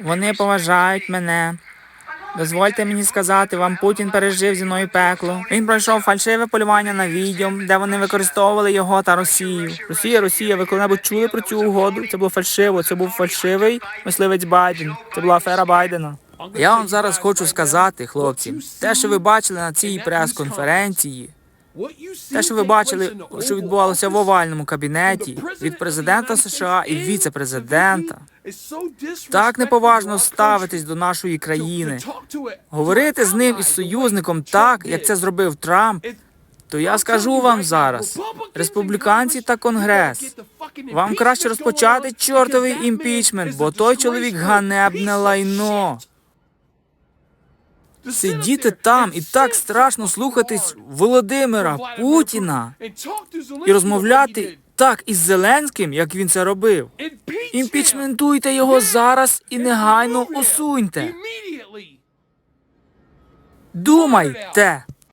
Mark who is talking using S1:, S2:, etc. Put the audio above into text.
S1: Вони поважають мене. Дозвольте мені сказати, вам Путін пережив зі мною пекло. Він пройшов фальшиве полювання на відьом, де вони використовували його та Росію. Росія, Росія, ви коли-небудь чули про цю угоду? Це було фальшиво. Це був фальшивий мисливець Байден. Це була афера Байдена. Я вам зараз хочу сказати, хлопці, те, що ви бачили на цій прес-конференції, те, що ви бачили, що відбувалося в овальному кабінеті від президента США і віце-президента, так неповажно ставитись до нашої країни, говорити з ним із союзником так, як це зробив Трамп, то я скажу вам зараз, республіканці та конгрес, вам краще розпочати чортовий імпічмент, бо той чоловік ганебне лайно. Сидіти там і так страшно слухатись Володимира Путіна і розмовляти так із Зеленським, як він це робив. Імпічментуйте його зараз і негайно усуньте. Думайте.